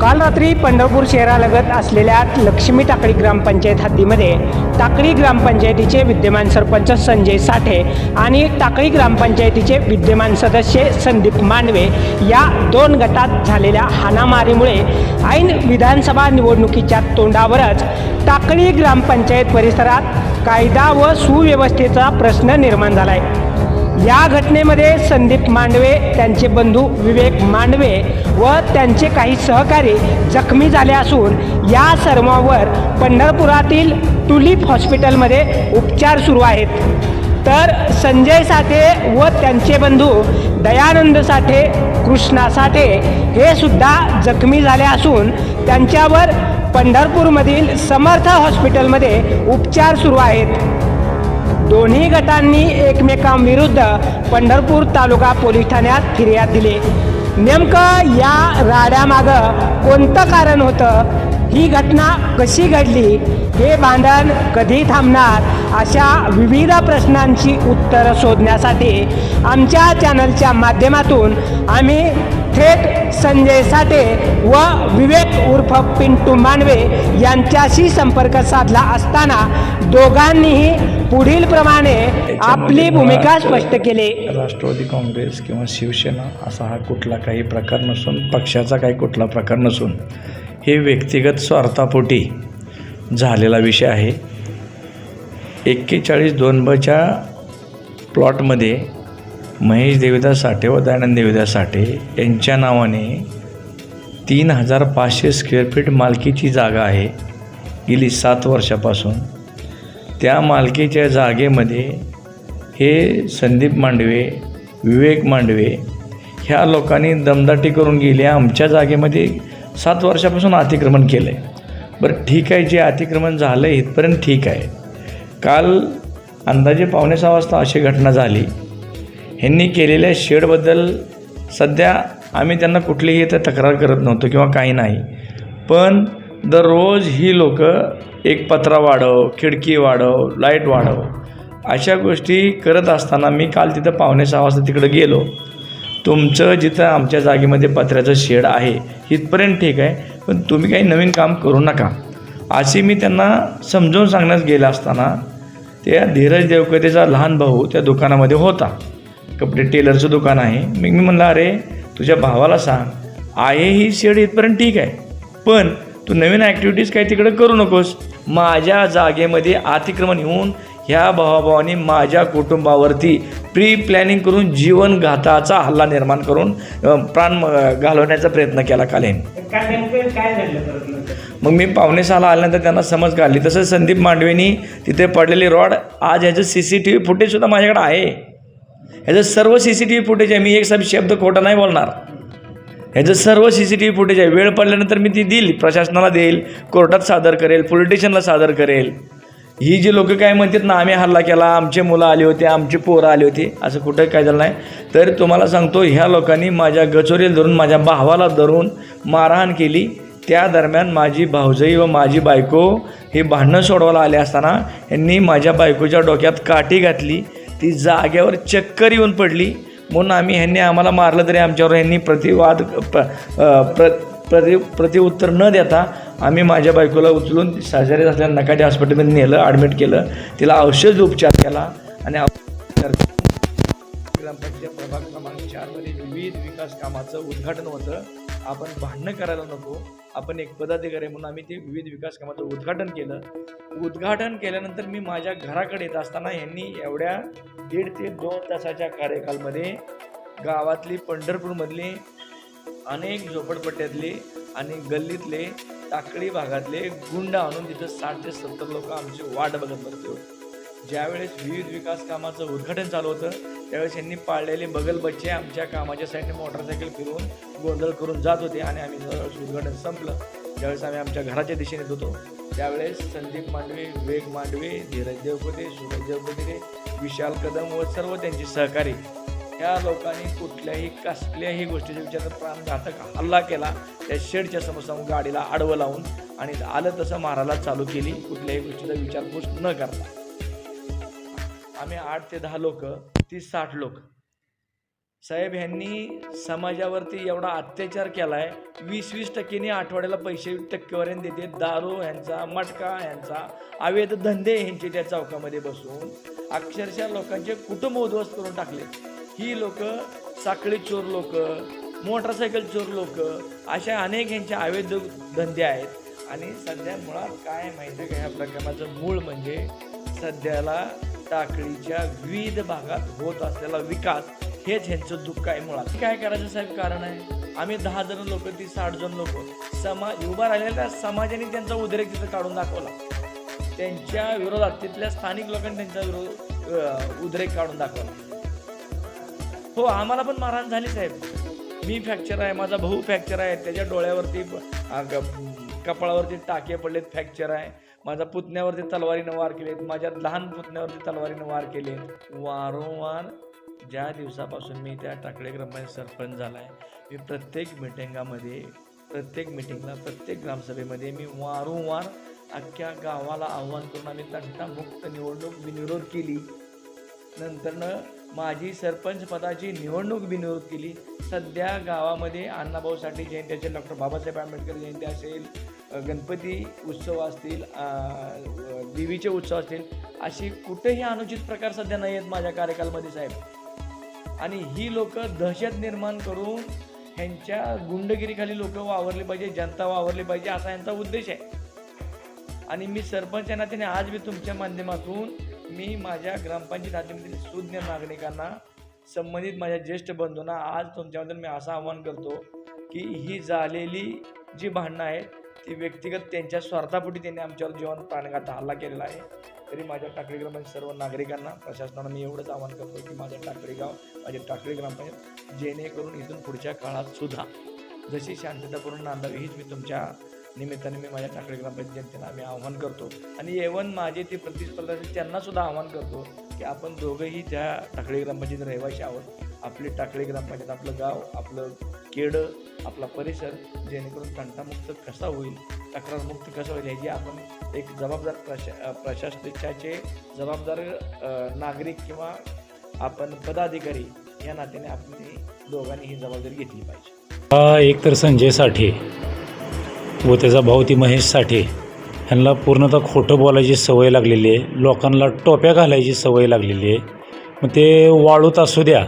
काल रात्री पंढरपूर शहरालगत असलेल्या लक्ष्मी टाकळी ग्रामपंचायत हद्दीमध्ये टाकळी ग्रामपंचायतीचे विद्यमान सरपंच संजय साठे आणि टाकळी ग्रामपंचायतीचे विद्यमान सदस्य संदीप मांडवे या दोन गटात झालेल्या हाणामारीमुळे ऐन विधानसभा निवडणुकीच्या तोंडावरच टाकळी ग्रामपंचायत परिसरात कायदा व सुव्यवस्थेचा प्रश्न निर्माण झाला आहे या घटनेमध्ये संदीप मांडवे त्यांचे बंधू विवेक मांडवे व त्यांचे काही सहकारी जखमी झाले असून या सर्वांवर पंढरपुरातील टुलिप हॉस्पिटलमध्ये उपचार सुरू आहेत. तर संजय साठे व त्यांचे बंधू दयानंद साठे कृष्णा साठे हे सुद्धा जखमी झाले असून त्यांच्यावर पंढरपूरमधील समर्थ हॉस्पिटलमध्ये उपचार सुरू आहेत. दोन्ही गटांनी एकमेकांविरुद्ध पंढरपूर तालुका पोलीस ठाण्यात फिर्याद दिली. नेमकं या राड्यामागं कोणतं कारण होतं? ही घटना कशी घडली? हे भांडण कधी थांबणार? अशा विविध प्रश्नांची उत्तरं शोधण्यासाठी आमच्या चॅनलच्या माध्यमातून आम्ही थेट संजय साठे व विवेक उर्फ पिंटू मांडवे यांच्याशी संपर्क साधला असताना दोघांनीही पुढील प्रमाणे आपली भूमिका स्पष्ट केली. राष्ट्रवादी काँग्रेस किंवा शिवसेना असा हा कुठला काही प्रकार नसून पक्षाचा काही कुठला प्रकार नसून हे व्यक्तिगत स्वार्थापोटी झालेला विषय आहे. एक्केचाळीस दोन बच्या प्लॉटमध्ये महेश देवीदास साठे व दयानंद देवीदास साठे यांच्या नावाने तीन हजार पाचशे स्क्वेअर फीट मालकीची जागा आहे. गेली सात वर्षापासून त्या मालकीच्या जागेमध्ये हे संदीप मांडवे विवेक मांडवे ह्या लोकांनी दमदाटी करून गेले. आमच्या जागेमध्ये सात वर्षापासून अतिक्रमण केलं आहे बरं ठीक आहे जे अतिक्रमण झालं आहे इथपर्यंत ठीक आहे. काल अंदाजे पावणे सहा वाजता अशी घटना झाली. ह्यांनी केलेल्या शेडबद्दल सध्या आम्ही त्यांना कुठलीही इथं तक्रार करत नव्हतो किंवा काही नाही. पण दररोज ही लोक एक पत्रा वाढव खिडकी वाढव लाइट वाढव. अशा गोष्टी करत असताना मी काल तिथं पावणे सहा वाजता तिकडं गेलो. तुमचं जिथं आमच्या जागेमध्ये पत्र्याचं शेड आहे इथपर्यंत ठीक आहे पण तुम्ही काही नवीन काम करू नका. अशी मी त्यांना समजावून सांगण्यास गेलं असताना त्या धीरज देवकतेचा लहान भाऊ त्या दुकानामध्ये होता. कपडे टेलरचं दुकान आहे. मी मी म्हणलं अरे तुझ्या भावाला सांग. आहे ही शेड इथपर्यंत ठीक आहे. पण तू नवीन ॲक्टिव्हिटीज काही तिकडे करू नकोस. माझ्या जागेमध्ये अतिक्रमण येऊन ह्या भावाभावानी माझ्या कुटुंबावरती प्री प्लॅनिंग करून जीवनघाताचा हल्ला निर्माण करून प्राण घालवण्याचा प्रयत्न केला काल यांनी काय नेमकं काय झालं परत नंतर? मग मी पावणे सहाला आल्यानंतर त्यांना समज काढली तसंच संदीप मांडवेनी तिथे पडलेली रॉड आज ह्याचं सी सी टी व्ही फुटेजसुद्धा माझ्याकडे आहे. ह्याचं सर्व C C T V footage आहे. मी एक सब शब्द खोटा नाही बोलणार. ह्याचं सर्व C C T V footage आहे. वेळ पडल्यानंतर मी ती देईल प्रशासनाला देईल कोर्टात सादर करेल पोलीस स्टेशनला सादर करेल. ही जी लोकं काय म्हणतात ना आम्ही हल्ला केला आमचे मुलं आले होते आमचे पोरं आले होते असं कुठं काय झालं नाही. तर तुम्हाला सांगतो ह्या लोकांनी माझ्या गचोरीला धरून माझ्या भावाला धरून मारहाण केली. त्या दरम्यान माझी भाऊजाई व माझी बायको हे भांडणं सोडवायला आले असताना यांनी माझ्या बायकोच्या डोक्यात काठी घातली. ती जाग्यावर चक्कर येऊन पडली. म्हणून आम्ही ह्यांनी आम्हाला मारलं तरी आमच्यावर ह्यांनी प्रतिवाद प्र प्र प्रति प्रतिउत्तर न देता आम्ही माझ्या बायकोला उचलून साजारी असलेल्या नकाटे हॉस्पिटलमध्ये नेलं ॲडमिट केलं. तिला औषध उपचार केला आणि औषध ग्रामपंचायत प्रभाग क्रमांक चारमध्ये विविध विकास कामाचं उद्घाटन होतं. आपण भांडणं करायला नको. आपण एक पदाधिकारी म्हणून आम्ही ते विविध विकास कामाचं उद्घाटन केलं. उद्घाटन केल्यानंतर मी माझ्या घराकडे येत असताना यांनी एवढ्या दीड ते दोन तासाच्या कार्यकालमध्ये गावातली पंढरपूरमधली अनेक झोपडपट्ट्यातले आणि गल्लीतले टाकळी भागातले गुंड आणून तिथं साठ ते सत्तर लोक आमची वाट बघत बसले होते. ज्यावेळेस विविध विकास कामाचं उद्घाटन चालू होतं त्यावेळेस यांनी पाळलेले बगल बच्चे आमच्या कामाच्या साईडने मोटरसायकल फिरवून गोंधळ करून जात होते आणि आम्ही जवळच उद्घाटन संपलं. ज्यावेळेस आम्ही आमच्या घराच्या दिशेने येत होतो त्यावेळेस संदीप मांडवे वेग मांडवे धीरज देवपते सुरज देवपते विशाल कदम व सर्व त्यांचे सहकारी. ह्या लोकांनी कुठल्याही कसल्याही गोष्टीच्या विचारात प्राणघातक हल्ला केला त्या शेडच्या समोर गाडीला आडवं लावून आणि आलं तसं मारायला चालू केली कुठल्याही गोष्टीचा विचारपूस न करता. आम्ही आठ ते दहा लोक तीस साठ लोक. साहेब ह्यांनी समाजावरती एवढा अत्याचार केला आहे वीस वीस टक्केने आठवड्याला पैसे टक्केवारीने देते दारू ह्यांचा मटका ह्यांचा अवैध धंदे ह्यांचे त्या चौकामध्ये बसून अक्षरशः लोकांचे कुटुंब उद्ध्वस्त करून टाकले. ही लोक साखळी चोर लोक मोटरसायकल चोर लोक अशा अनेक ह्यांचे अवैध धंदे आहेत. आणि सध्या मुळात काय माहिती आहे का? ह्या प्रकरणाचं मूळ म्हणजे सध्याला टाकळीच्या विविध भागात होत असलेला विकास हेच ह्यांचं दुःख आहे मुळात. काय करायचं साहेब? कारण आहे. आम्ही दहा जण लोक ती साठ जण लोक. समाज उभा राहिलेल्या समाजाने त्यांचा उद्रेक तिथं काढून दाखवला. त्यांच्या विरोधात तिथल्या स्थानिक लोकांनी त्यांचा विरोध उद्रेक काढून दाखवला. हो आम्हाला पण मारहाण झाली साहेब. मी फ्रॅक्चर आहे माझा भाऊ फ्रॅक्चर आहे. त्याच्या डोळ्यावरती कपाळावरती टाके पडलेत फ्रॅक्चर आहे. माझ्या पुतण्यावरती तलवारीनं वार केलेत माझ्या लहान पुतण्यावरती तलवारीनं वार केले वारंवार ज्या दिवसापासून मी त्या टाकळे ग्रामपंचायत सरपंच झाला आहे मी प्रत्येक मिटिंगामध्ये प्रत्येक मिटिंगला प्रत्येक ग्रामसभेमध्ये मी वारंवार अख्ख्या गावाला आव्हान करून आम्ही तंटामुक्त निवडणूक बिनविरोध केली. नंतरनं माझी सरपंच पदाची निवडणूक बिनविरोध केली. सध्या गावामध्ये अण्णाभाऊ साठे जयंती असेल डॉक्टर बाबासाहेब आंबेडकर जयंती असेल गणपती उत्सव असतील देवीचे उत्सव असतील अशी कुठेही अनुचित प्रकार सध्या नाही आहेत माझ्या कार्यकालामध्ये साहेब. आणि ही लोक दहशत निर्माण करून ह्यांच्या गुंडगिरीखाली लोक वावरली पाहिजे जनता वावरली पाहिजे असा यांचा उद्देश आहे. आणि मी सरपंच यांना नात्याने आज मी तुमच्या माध्यमातून मी माझ्या ग्रामपंचायत हातीमधील सुज्ञ नागरिकांना संबंधित माझ्या ज्येष्ठ बंधूंना आज तुमच्यामधून मी असं आवाहन करतो की ही झालेली जी भांडणं आहेत ती व्यक्तिगत त्यांच्या स्वार्थापोटी त्यांनी आमच्यावर जीवन प्राणघात हल्ला केलेला आहे. तरी माझ्या टाकळी ग्रामपंचायत सर्व नागरिकांना प्रशासनाला मी एवढंच आवाहन करतो की माझ्या टाकळी गाव माझे टाकळी ग्रामपंचायत जेणेकरून इथून पुढच्या काळात सुद्धा जशी शांततापूर्ण नांदावी हीच मी तुमच्या निमित्ताने मी माझ्या टाकळी ग्रामपंचायत जनतेला आम्ही आव्हान करतो. आणि एवन माझे ते प्रतिस्पर्धा त्यांनासुद्धा त्यांना सुद्धा आव्हान करतो की आपण दोघंही त्या टाकळी ग्रामपंचायत रहिवाशी आहोत. आपली टाकळी ग्रामपंचायत आपलं गाव आपलं केडं आपला परिसर जेणेकरून तंटामुक्त कसा होईल तक्रारमुक्त कसं होईल ह्याची आपण एक जबाबदार प्रशा प्रशासनाचे जबाबदार नागरिक किंवा आपण पदाधिकारी या नात्याने आपण दोघांनी ही जबाबदारी घेतली पाहिजे. एकतर एक तर संजय साठे. व त्याचा भाऊ ती महेश साठे. ह्यांना पूर्णतः खोटं बोलायची सवय लागलेली आहे. लोकांना टोप्या घालायची सवय लागलेली आहे. मग ते वाळूत असू द्या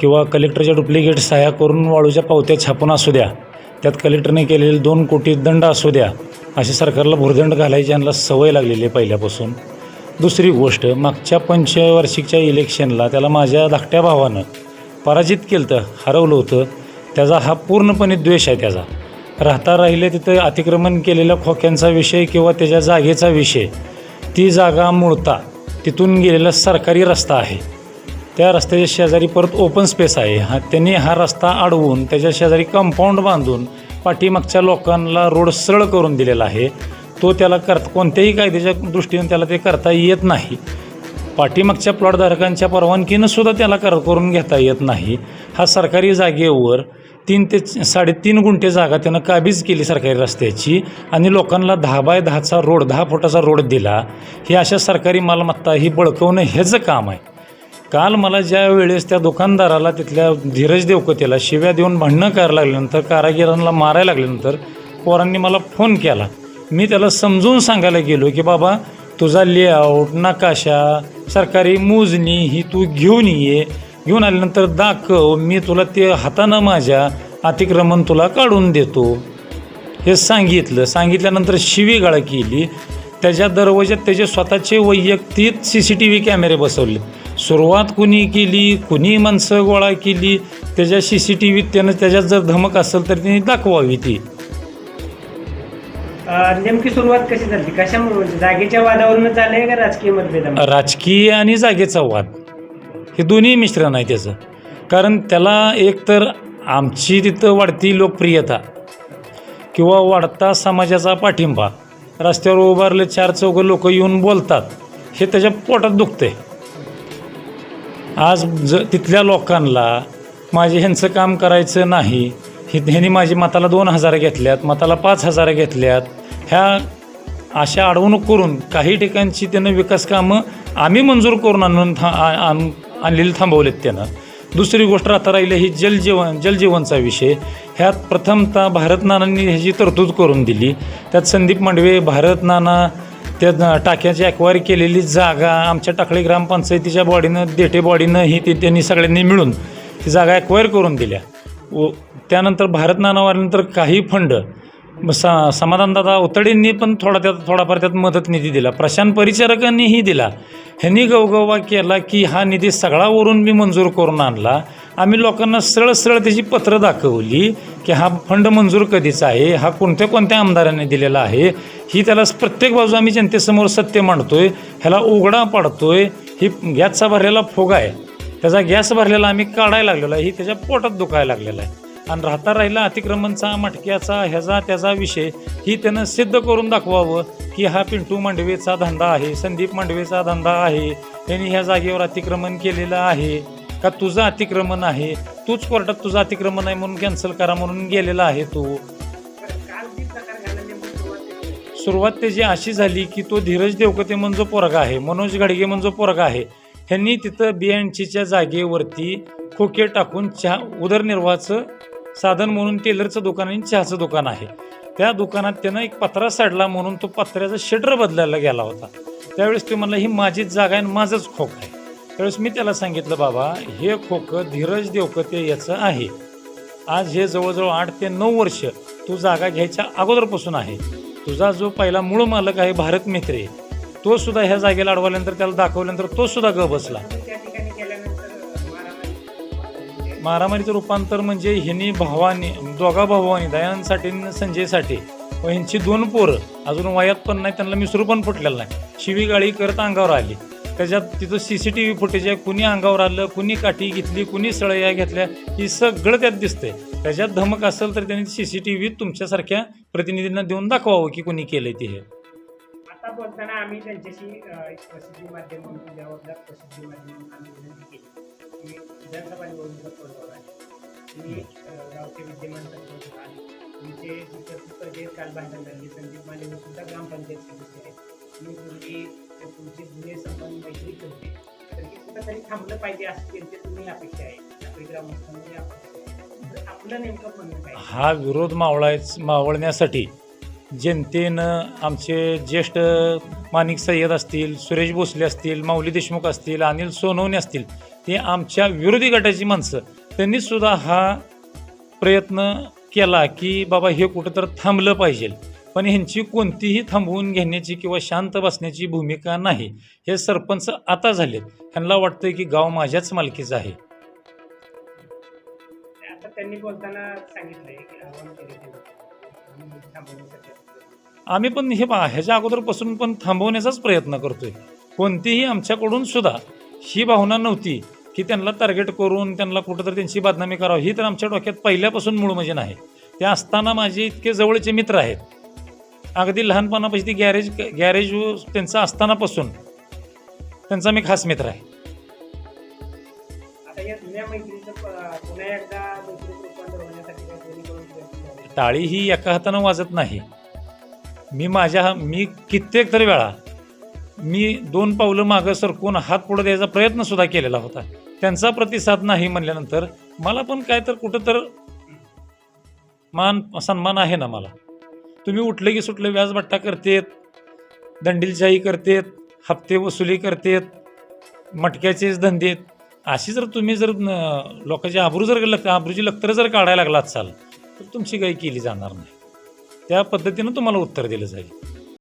किंवा कलेक्टरच्या डुप्लिकेट सह्या करून वाळूच्या पावत्या छापून असू द्या. त्यात कलेक्टरने केलेले दोन कोटी दंड असू द्या. असे सरकारला भुर्दंड घालायची यांना सवय लागलेली आहे पहिल्यापासून. दुसरी गोष्ट मागच्या पंचवार्षिकच्या इलेक्शनला त्याला माझ्या धाकट्या भावानं पराजित केलं तर हरवलं होतं. त्याचा हा पूर्णपणे द्वेष आहे त्याचा. राहता राहिले तिथं अतिक्रमण केलेल्या खोक्यांचा विषय किंवा त्याच्या जागेचा विषय. ती जागा मुळता तिथून गेलेला सरकारी रस्ता आहे. त्या रस्त्याच्या शेजारी परत ओपन स्पेस आहे. हा त्यांनी हा रस्ता अडवून त्याच्या शेजारी कंपाऊंड बांधून पाठीमागच्या लोकांना रोड सरळ करून दिलेला आहे. तो त्याला कर कोणत्याही कायद्याच्या दृष्टीने त्याला ते करता येत नाही. पाठीमागच्या प्लॉटधारकांच्या परवानगीनं सुद्धा त्याला कर करून घेता येत नाही. हा सरकारी जागेवर तीन ते साडेतीन गुंठे जागा त्यानं काबीज केली सरकारी रस्त्याची आणि लोकांना दहा बाय दहाचा रोड दहा फुटाचा रोड दिला. ही अशा सरकारी मालमत्ता ही बळकवणं ह्याचं काम आहे. काल मला ज्या वेळेस त्या दुकानदाराला तिथल्या धीरज देवकतेला शिव्या देऊन भांडणं करायला लागल्यानंतर कारागिरांना मारायला लागल्यानंतर पोरांनी मला फोन केला. मी त्याला समजून सांगायला गेलो की बाबा तुझा लेआउट नकाशा सरकारी मोजणी ही तू घेऊन ये. घेऊन आल्यानंतर दाखव मी तुला ते हातानं माझ्या अतिक्रमण तुला काढून देतो. हे सांगितलं. सांगितल्यानंतर शिवीगाळ केली. त्याच्या दरवाज्यात त्याचे स्वतःचे वैयक्तिक सी सी टी व्ही कॅमेरे बसवले. सुरुवात कुणी केली? कुणी माणसं गोळा केली? त्याच्या सी सी टी व्हीत त्यानं त्याच्यात जर धमक असेल तर त्यांनी दाखवावी ती. नेमकी सुरुवात कशी झाली? कशामुळे? म्हणजे जागेच्या वादावरून झालंय का राजकीय मतभेदामुळे? राजकीय आणि जागेचा वाद. हे दोन्ही मिश्रण आहे त्याचं. कारण त्याला एकतर आमची तिथं वाढती लोकप्रियता किंवा वाढता समाजाचा पाठिंबा रस्त्यावर उभारले चार चौघं लोक येऊन बोलतात हे त्याच्या पोटात दुखते आज ज तिथल्या लोकांना माझे ह्यांचं काम करायचं नाही हे ह्यांनी माझी मताला दोन हजार घेतल्यात मताला पाच हजार घेतल्यात ह्या अशा अडवणूक करून काही ठिकाणची त्यानं विकास कामं आम्ही मंजूर करून आणून था आ- आण- आणलेली थांबवलेत त्यानं. दुसरी गोष्ट आता राहिली ही जलजीवन जलजीवनचा विषय. ह्यात प्रथमतः भारत नानांनी ह्याची तरतूद करून दिली. त्यात संदीप मांडवे भारत नाना त्या टाक्याची ॲक्वायरी केलेली जागा आमच्या टाकळी ग्रामपंचायतीच्या बॉडीनं देटे बॉडीनं ही ते त्यांनी सगळ्यांनी मिळून ती जागा ॲक्वायर करून दिल्या. व त्यानंतर भारत नानावाल्यानंतर काही फंड सा समाधानदादा उतडींनी पण थोडा त्यात थोडाफार त्यात मदत निधी दिला. प्रशांत परिचारकांनीही दिला. ह्यांनी गवगवा केला की हा निधी सगळा वरून मी मंजूर करून आणला. आम्ही लोकांना सरळ सरळ त्याची पत्रं दाखवली की हा फंड मंजूर कधीचा आहे हा कोणत्या कोणत्या आमदारांनी दिलेला आहे ही त्याला प्रत्येक बाजू आम्ही जनतेसमोर सत्य मांडतोय ह्याला उघडा पाडतोय ही गॅसचा भरलेला फोगा आहे. त्याचा गॅस भरलेला आम्ही काढायला लागलेला आहे ही त्याच्या पोटात दुखायला लागलेला आहे. आणि राहता राहिला अतिक्रमणचा मटक्याचा ह्याचा त्याचा विषय ही त्यानं सिद्ध करून दाखवावं की हा पिंटू मांडवेचा धंदा आहे संदीप मांडवेचा धंदा आहे त्यांनी ह्या जागेवर अतिक्रमण केलेलं आहे. का तुझं अतिक्रमण आहे? तूच कोर्टात तुझं अतिक्रमण आहे म्हणून कॅन्सल करा म्हणून गेलेला आहे तू. सुरुवात त्याची अशी झाली की तो धीरज देवकते म्हणून जो पोरगा आहे मनोज घडगे म्हणून जो पोरगा आहे. ह्यांनी तिथं बी एन सीच्या जागेवरती खोके टाकून चहा उदरनिर्वाहाचं साधन म्हणून टेलरचं दुकान आणि चहाचं दुकान आहे. त्या दुकानात त्यानं एक पत्रा साडला म्हणून तो पत्र्याचा शटर बदलायला गेला होता. त्यावेळेस ते म्हणला ही माझीच जागा आहे आणि माझंच खोक आहे. त्यावेळेस मी त्याला सांगितलं बाबा हे खोकं धीरज देवकते याचं आहे. आज हे जवळजवळ आठ ते नऊ वर्ष तू जागा घ्यायच्या अगोदरपासून आहे. तुझा जो पहिला मूळ मालक आहे भारत मित्रे तो सुद्धा ह्या जागेला अडवल्यानंतर त्याला दाखवल्यानंतर तो सुद्धा ग बसला. मारामारीचं रूपांतर म्हणजे ह्यांनी भावानी दोघा भावानी दयानंद साठे आणि संजय साठे व ह्यांची दोन पोरं अजून वयात पण नाही त्यांना मिसरू पण फुटलेलं नाही. शिवीगाळी करत अंगावर आली. त्याच्यात तिथं C C T V footage आहे कुणी अंगावर आलं कुणी काठी घेतली कुणी सळया घेतल्या ही सगळं त्यात दिसतंय. त्याच्यात धमक असेल तर त्यांनी सी सी टी व्ही तुमच्यासारख्या प्रतिनिधींना देऊन दाखवावं की कुणी केलंय ते हे. आता बोलताना आम्ही त्यांच्याशी प्रसिद्धी माध्यम जबाबदार प्रसिद्धी माध्यम की विधानसभा निवडणुका तोंडावर आहे मी गावचे विद्यमान सरपंच तुमचे शिक्षक स्पर्धेत काल भांडण झाली संदीप माने सुद्धा ग्रामपंचायत सदस्य आहेत. मी पूर्वी तुमचे जुने संबंध होते तर हे कुठंतरी थांबलं पाहिजे असं त्यांची तुम्ही अपेक्षा आहे. आपली ग्रामस्थांनी अपेक्षा आहे. तर आपलं नेमकं म्हणणं काय? हा विरोध मावळायच मावळण्यासाठी जनतेनं आमचे ज्येष्ठ माणिक सय्यद असतील सुरेश भोसले असतील माऊली देशमुख असतील अनिल सोनवणे असतील ते आमच्या विरोधी गटाची माणसं. त्यांनी सुद्धा हा प्रयत्न केला की बाबा हे कुठं तर थांबलं पाहिजे. पण ह्यांची कोणतीही थांबवून घेण्याची किंवा शांत बसण्याची भूमिका नाही. हे सरपंच आता झालेत. ह्यांना वाटतं की गाव माझ्याच मालकीचं आहे. आम्ही पण हे ह्याच्या अगोदरपासून पण थांबवण्याचाच प्रयत्न करतोय. कोणतीही आमच्याकडून सुद्धा ही भावना नव्हती. की त्यांना टार्गेट करून त्यांना कुठंतरी त्यांची बदनामी करावी. ही तर आमच्या डोक्यात पहिल्यापासून मूळ म्हणजे नाही. ते असताना माझे इतके जवळचे मित्र आहेत. अगदी लहानपणापासून ती गॅरेज गॅरेज त्यांचा असतानापासून त्यांचा मी खास मित्र आहे. टाळी ही एका हातानं वाजत नाही. मी माझ्या मी कित्येक तर वेळा मी दोन पावलं मागं सरकून हात पुढे द्यायचा प्रयत्न सुद्धा केलेला होता. त्यांचा प्रतिसाद नाही म्हणल्यानंतर मला पण काय तर कुठं तर मान सन्मान आहे ना मला. तुम्ही उठले की सुटले व्याजबट्टा करतेत दंडीलशाही करतेत हप्ते वसुली करतेत मटक्याचेच धंदेत. अशी जर तुम्ही जर लोकांची आबरू जर लक आबरूची लक्तर जर काढायला लागला असाल तर तुमची काही केली जाणार नाही. त्या पद्धतीनं तुम्हाला उत्तर दिलं जाईल.